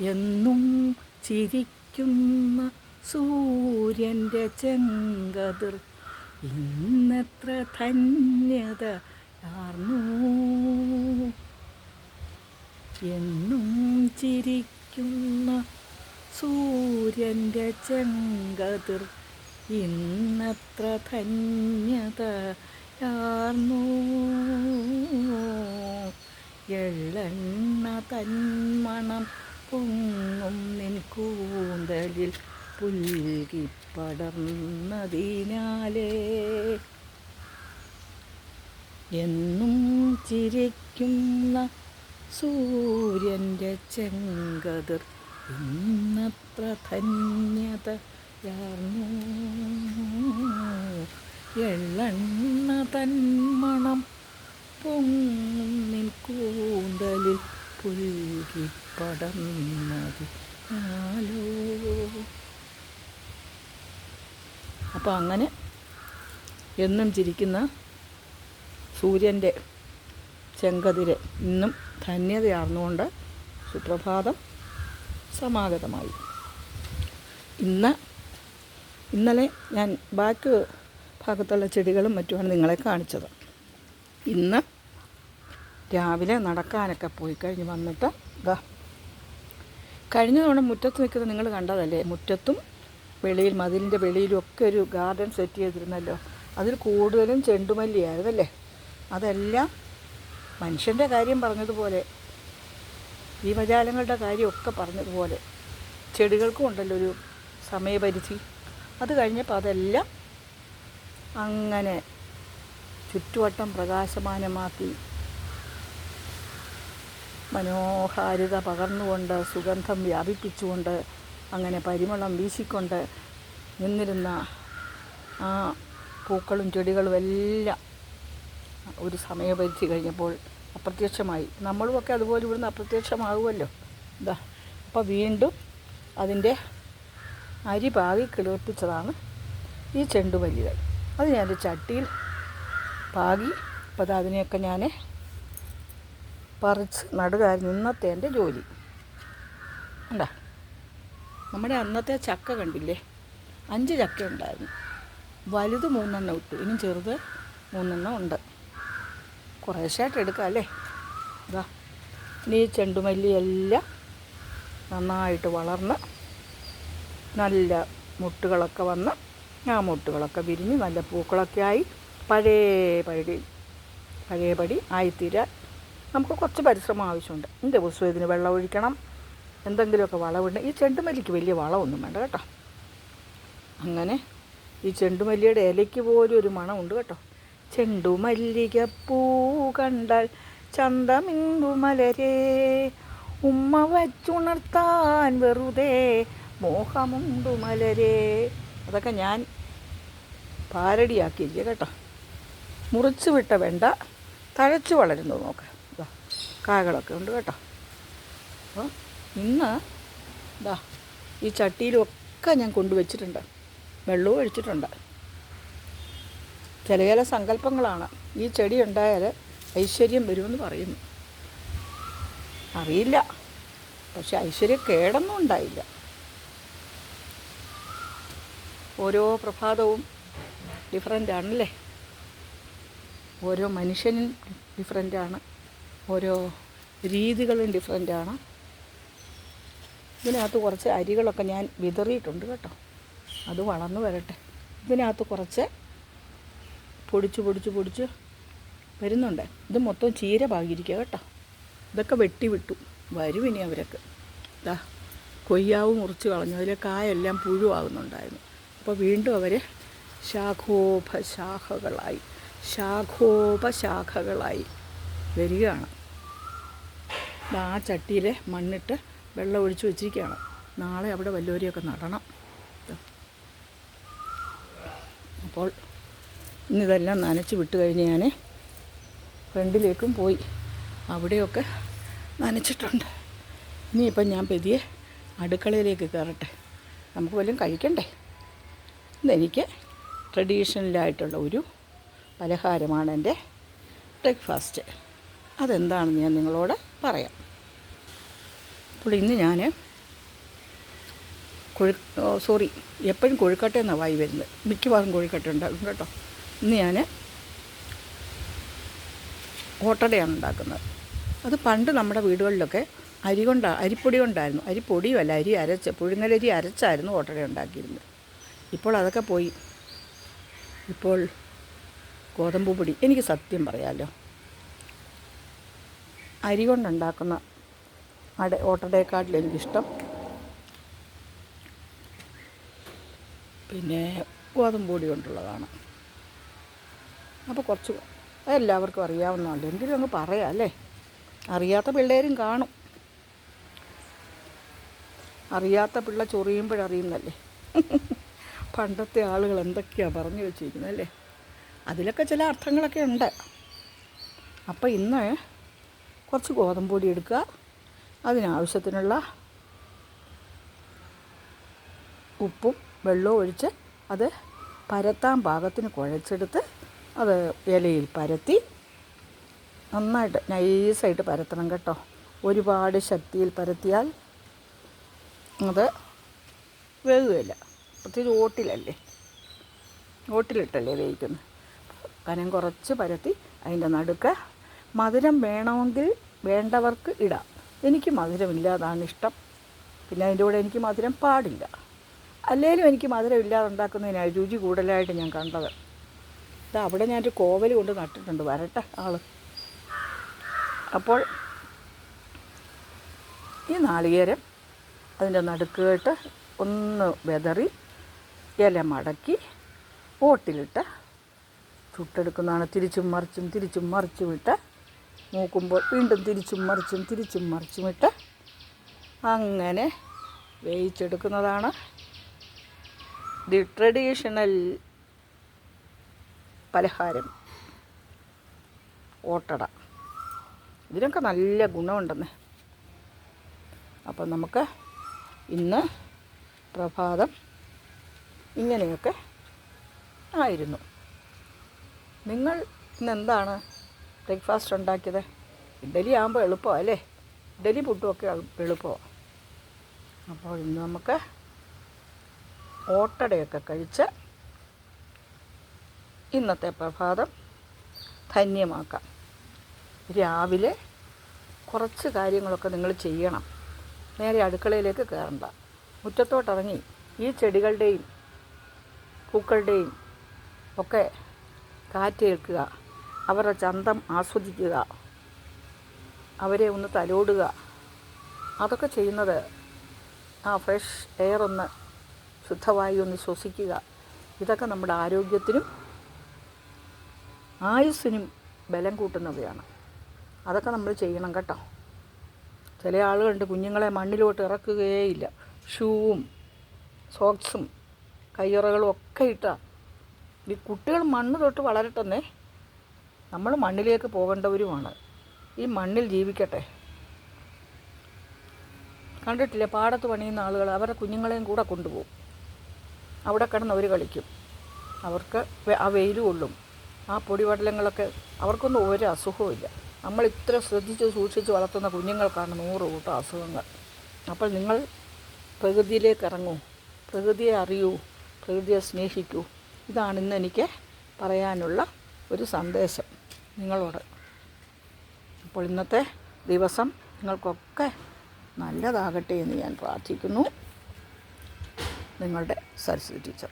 എന്നും ചിരിക്കുന്ന സൂര്യന്റെ ചെങ്കതിർ. ഇന്നത്ര ധന്യത ആർന്നു? എന്നും ചിരിക്കുന്ന സൂര്യന്റെ ചെങ്കതിർ. ഇന്നത്ര ധന്യത യാർന്നു എള്ളെണ്ണ തന്മണം പൊങ്ങും നിൻ കൂന്തലിൽ പുൽകി പടർന്നതിനാലേ. എന്നും ചിരിക്കുന്ന സൂര്യന്റെ ചെങ്കതിർ ഇന്നത്ര ധന്യതയാർന്നു. എള്ളെണ്ണ തന്മണം പൊങ്ങിൻ കൂന്തലിൽ പുൽകി പടർന്നത് ആലോ അപ്പോൾ അങ്ങനെ എന്നും ചിരിക്കുന്ന സൂര്യന്റെ ചെങ്കതിര് ഇന്നും ധന്യതയാർന്നുകൊണ്ട് സുപ്രഭാതം സമാഗതമായി. ഇന്ന് ഇന്നലെ ഞാൻ ബാക്ക് ഭാഗത്തുള്ള ചെടികളും മറ്റുമാണ് നിങ്ങളെ കാണിച്ചത്. ഇന്ന് രാവിലെ നടക്കാനൊക്കെ പോയി. കഴിഞ്ഞ് വന്നിട്ട് ഇതാ കഴിഞ്ഞ തവണ മുറ്റത്ത് നിൽക്കുന്നത് നിങ്ങൾ കണ്ടതല്ലേ? മുറ്റത്തും വെളിയിൽ മതിലിന്റെ വെളിയിലും ഒക്കെ ഒരു ഗാർഡൻ സെറ്റ് ചെയ്തിരുന്നല്ലോ. അതിൽ കൂടുതലും ചെണ്ടുമല്ലിയായിരുന്നല്ലേ? അതെല്ലാം മനുഷ്യന്റെ കാര്യം പറഞ്ഞതുപോലെ ജീവജാലങ്ങളുടെ കാര്യമൊക്കെ പറഞ്ഞതുപോലെ ചെടികൾക്കും ഉണ്ടല്ലോ ഒരു സമയപരിധി. അത് കഴിഞ്ഞപ്പോൾ അതെല്ലാം അങ്ങനെ ചുറ്റുവട്ടം പ്രകാശമാനമാക്കി മനോഹാരിത പകർന്നുകൊണ്ട് സുഗന്ധം വ്യാപിപ്പിച്ചുകൊണ്ട് അങ്ങനെ പരിമളം വീശിക്കൊണ്ട് നിന്നിരുന്ന ആ പൂക്കളും ചെടികളും എല്ലാം ഒരു സമയപരിധി കഴിഞ്ഞപ്പോൾ അപ്രത്യക്ഷമായി. നമ്മളുമൊക്കെ അതുപോലെ ഇവിടുന്ന് അപ്രത്യക്ഷമാകുമല്ലോ. ഇതാ അപ്പോൾ വീണ്ടും അതിന്റെ അരി പാകി കിളിർപ്പിച്ചതാണ് ഈ ചെണ്ടുമല്ലികൾ. അത് ഞാൻ ചട്ടിയിൽ പാകി അപ്പോൾ അത് അതിനെയൊക്കെ ഞാൻ പറിച്ച് നടുകായിരുന്നു ഇന്നത്തെ എന്റെ ജോലി. ഉണ്ടാ നമ്മുടെ അന്നത്തെ ചക്ക കണ്ടില്ലേ? അഞ്ച് ചക്ക ഉണ്ടായിരുന്നു. വലുത് മൂന്നെണ്ണം ഇട്ടു. ഇനി ചെറുത് മൂന്നെണ്ണം ഉണ്ട്. കുറേശ്ശായിട്ട് എടുക്കാം അല്ലേ? ഇതാ. ഇനി ഈ ചെണ്ടുമല്ലി എല്ലാം നന്നായിട്ട് വളർന്ന് നല്ല മുട്ടുകളൊക്കെ വന്ന് ആ മുട്ടുകളൊക്കെ വിരിഞ്ഞ് നല്ല പൂക്കളൊക്കെ ആയി. പഴയ പടി പഴയപടി ആയിത്തീരാൻ നമുക്ക് കുറച്ച് പരിശ്രമം ആവശ്യമുണ്ട്. എന്റെ ദിവസവും ഇതിന് വെള്ളം ഒഴിക്കണം. എന്തെങ്കിലുമൊക്കെ വളമുണ്ട്. ഈ ചെണ്ടുമല്ലിക്ക് വലിയ വളമൊന്നും വേണ്ട കേട്ടോ. അങ്ങനെ ഈ ചെണ്ടുമല്ലിയുടെ ഇലയ്ക്ക് പോലും ഒരു മണമുണ്ട് കേട്ടോ. ചെണ്ടുമല്ലിക പൂ കണ്ടാൽ ചന്തമിന്ദു മലരേ. ഉമ്മ വച്ചുണർത്താൻ വെറുതെ മോഹമുണ്ടു മലരേ. അതൊക്കെ ഞാൻ പാരടിയാക്കിയില്ല കേട്ടോ. മുറിച്ച് വിട്ട വെണ്ട തഴച്ചു വളരുന്നത് നോക്ക്. കായകളൊക്കെ ഉണ്ട് കേട്ടോ. അപ്പോൾ ഇന്ന് ഇതാ ഈ ചട്ടിയിലൊക്കെ ഞാൻ കൊണ്ടുവച്ചിട്ടുണ്ട്. വെള്ളവും ഒഴിച്ചിട്ടുണ്ട്. ചില ചില സങ്കല്പങ്ങളാണ്. ഈ ചെടി ഉണ്ടായാൽ ഐശ്വര്യം വരുമെന്ന് പറയുന്നു. അറിയില്ല. പക്ഷെ ഐശ്വര്യം കേടൊന്നും ഉണ്ടായില്ല. ഓരോ പ്രഭാതവും ഡിഫറന്റ് ആണല്ലേ? ഓരോ മനുഷ്യനും ഡിഫറന്റാണ് ഓരോ രീതികളും ഡിഫറെന്റാണ് ഇതിനകത്ത് കുറച്ച് അരികളൊക്കെ ഞാൻ വിതറിയിട്ടുണ്ട് കേട്ടോ. അത് വളർന്നു വരട്ടെ. ഇതിനകത്ത് കുറച്ച് പൊടിച്ച് പൊടിച്ച് പൊടിച്ച് വരുന്നുണ്ട്. ഇത് മൊത്തം ചീര പാകിയിരിക്കുക കേട്ടോ. ഇതൊക്കെ വെട്ടി വിട്ടു. വരും ഇനി അവരൊക്കെ. ഇതാ കൊയ്യാവ് മുറിച്ച് കളഞ്ഞു. അതിലെ കായെല്ലാം പുഴുവാകുന്നുണ്ടായിരുന്നു. അപ്പോൾ വീണ്ടും അവർ ശാഖോപശാഖകളായി. ശാഖോപശാഖകളായി വരികയാണ്. ആ ചട്ടിയിൽ മണ്ണിട്ട് വെള്ളം ഒഴിച്ച് വെച്ചിരിക്കുകയാണ്. നാളെ അവിടെ വല്ലോരിയൊക്കെ നടണം. അപ്പോൾ ഇന്നിതെല്ലാം നനച്ച് വിട്ട് കഴിഞ്ഞ് ഞാൻ ഫ്രണ്ടിലേക്കും പോയി. അവിടെയൊക്കെ നനച്ചിട്ടുണ്ട്. ഇനിയിപ്പം ഞാൻ പെതിയെ അടുക്കളയിലേക്ക് കയറട്ടെ. നമുക്ക് വല്ലതും കഴിക്കണ്ടേ? ഇന്നെനിക്ക് ട്രഡീഷണലായിട്ടുള്ള ഒരു പലഹാരമാണ് എന്റെ ബ്രേക്ക്ഫാസ്റ്റ്. അതെന്താണെന്ന് ഞാൻ നിങ്ങളോട് പറയാം. അപ്പോൾ ഇന്ന് ഞാൻ കൊഴു സോറി എപ്പോഴും കൊഴുക്കട്ട എന്നാണ് വായി വരുന്നത്. മിക്കവാറും കൊഴുക്കട്ട ഉണ്ടാകും കേട്ടോ. ഇന്ന് ഞാൻ ഓട്ടടയാണ് ഉണ്ടാക്കുന്നത്. അത് പണ്ട് നമ്മുടെ വീടുകളിലൊക്കെ അരി കൊണ്ടാ അരിപ്പൊടി കൊണ്ടായിരുന്നു. അരിപ്പൊടിയുമല്ല അരി അരച്ച് പുഴുങ്ങലരി അരച്ചായിരുന്നു ഓട്ടട ഉണ്ടാക്കിയിരുന്നത്. ഇപ്പോൾ അതൊക്കെ പോയി. ഇപ്പോൾ ഗോതമ്പ് പൊടി. എനിക്ക് സത്യം പറയാമല്ലോ അരി കൊണ്ടുണ്ടാക്കുന്ന അട ഓട്ടടയെക്കാട്ടിലും എനിക്കിഷ്ടം. പിന്നെ ഗോതമ്പ് പൊടി കൊണ്ടുള്ളതാണ്. അപ്പോൾ കുറച്ച് എല്ലാവർക്കും അറിയാവുന്നതല്ലേ? എങ്കിലും അങ്ങ് പറയാം അല്ലേ? അറിയാത്ത പിള്ളേരും കാണും. അറിയാത്ത പിള്ള ചൊറിയുമ്പോഴറിയുന്നല്ലേ? പണ്ടത്തെ ആളുകൾ എന്തൊക്കെയാണ് പറഞ്ഞു വെച്ചിരിക്കുന്നത് അല്ലേ അതിലൊക്കെ ചില അർത്ഥങ്ങളൊക്കെ ഉണ്ട്. അപ്പോൾ ഇന്ന് കുറച്ച് ഗോതമ്പ് പൊടി എടുക്കുക. അതിനാവശ്യത്തിനുള്ള ഉപ്പും വെള്ളവും ഒഴിച്ച് അത് പരത്താൻ പാകത്തിന് കുഴച്ചെടുത്ത് അത് ഇലയിൽ പരത്തി നന്നായിട്ട് നൈസായിട്ട് പരത്തണം കേട്ടോ. ഒരുപാട് ശക്തിയിൽ പരത്തിയാൽ അത് വേകുകയില്ല പ്രത്യേകിച്ച് ഓട്ടിലല്ലേ? ഓട്ടിലിട്ടല്ലേ വേവിക്കുന്നത്. കനം കുറച്ച് പരത്തി അതിന്റെ നടുക്ക് മധുരം വേണമെങ്കിൽ വേണ്ടവർക്ക് ഇടാം. എനിക്ക് മധുരമില്ലാതാണ് ഇഷ്ടം. പിന്നെ അതിന്റെ കൂടെ എനിക്ക് മധുരം പാടില്ല. അല്ലെങ്കിലും എനിക്ക് മധുരം ഇല്ലാതെ ഉണ്ടാക്കുന്നതിനായി രുചി കൂടുതലായിട്ട് ഞാൻ കണ്ടത്. ഇത് അവിടെ ഞാനൊരു കോവൽ കൊണ്ട് നട്ടിട്ടുണ്ട്. വരട്ടെ ആൾ അപ്പോൾ ഈ നാളികേരം അതിന്റെ നടുക്കേട്ട് ഒന്ന് വെതറി ഇല മടക്കി ഓട്ടിലിട്ട് ചുട്ടെടുക്കുന്നതാണ്. തിരിച്ചും മറിച്ചും തിരിച്ചും മറിച്ചും ഇട്ട് നോക്കുമ്പോൾ വീണ്ടും തിരിച്ചും മറിച്ചും തിരിച്ചും മറിച്ചും ഇട്ട് അങ്ങനെ വേവിച്ചെടുക്കുന്നതാണ് ദി ട്രഡീഷണൽ പലഹാരം. ഓട്ടട. ഇതിനൊക്കെ നല്ല ഗുണമുണ്ടെന്ന്. അപ്പം നമുക്ക് ഇന്ന് പ്രഭാതം ഇങ്ങനെയൊക്കെ ആയിരുന്നു. നിങ്ങൾ ഇന്ന് എന്താണ് ബ്രേക്ക്ഫാസ്റ്റ് ഉണ്ടാക്കിയത്. ഇഡലി ആകുമ്പോൾ എളുപ്പമാണ് അല്ലേ? ഇഡലി പുട്ടുമൊക്കെ എളുപ്പമാണ് അപ്പോൾ ഇന്ന് നമുക്ക് ഓട്ടടയൊക്കെ കഴിച്ച് ഇന്നത്തെ പ്രഭാതം ധന്യമാക്കാം. രാവിലെ കുറച്ച് കാര്യങ്ങളൊക്കെ നിങ്ങൾ ചെയ്യണം. നേരെ അടുക്കളയിലേക്ക് കയറണ്ട. മുറ്റത്തോട്ടിറങ്ങി ഈ ചെടികളുടെയും പൂക്കളുടെയും ഒക്കെ കാറ്റേൽക്കുക അവരുടെ ചന്തം ആസ്വദിക്കുക. അവരെ ഒന്ന് തലോടുക. അതൊക്കെ ചെയ്യുന്നത് ആ ഫ്രഷ് എയർ ഒന്ന് ശുദ്ധവായു ഒന്ന് ശ്വസിക്കുക. ഇതൊക്കെ നമ്മുടെ ആരോഗ്യത്തിനും ആയുസ്സിനും ബലം കൂട്ടുന്നവയാണ്. അതൊക്കെ നമ്മൾ ചെയ്യണം കേട്ടോ. ചില ആളുകളുണ്ട് കുഞ്ഞുങ്ങളെ മണ്ണിലോട്ട് ഇറക്കുകയേയില്ല. ഷൂവും സോക്സും കയ്യുറകളും ഒക്കെ ഇട്ട. ഈ കുട്ടികൾ മണ്ണ് തൊട്ട് വളരട്ടെന്നേ. നമ്മൾ മണ്ണിലേക്ക് പോകേണ്ടവരുമാണ്. ഈ മണ്ണിൽ ജീവിക്കട്ടെ. കണ്ടിട്ടില്ലേ? പാടത്ത് പണിയുന്ന ആളുകൾ അവരുടെ കുഞ്ഞുങ്ങളെയും കൂടെ കൊണ്ടുപോകും. അവിടെ കിടന്ന് അവർ കളിക്കും. അവർക്ക് ആ വെയിൽ കൊള്ളും. ആ പൊടിപടലങ്ങളൊക്കെ അവർക്കൊന്നും ഒരു അസുഖവുമില്ല നമ്മൾ ഇത്ര ശ്രദ്ധിച്ച് സൂക്ഷിച്ച് വളർത്തുന്ന കുഞ്ഞുങ്ങൾക്കാണ് നൂറ് കൂട്ടം അസുഖങ്ങൾ. അപ്പോൾ നിങ്ങൾ പ്രകൃതിയിലേക്ക് ഇറങ്ങൂ. പ്രകൃതിയെ അറിയൂ. പ്രകൃതിയെ സ്നേഹിക്കൂ. ഇതാണ് ഇന്ന് എനിക്ക് പറയാനുള്ള ഒരു സന്ദേശം. നിങ്ങളോട്. അപ്പോൾ ഇന്നത്തെ ദിവസം നിങ്ങൾക്കൊക്കെ നല്ലതാകട്ടെ എന്ന് ഞാൻ പ്രാർത്ഥിക്കുന്നു. നിങ്ങളുടെ സരസ്വതി ടീച്ചർ.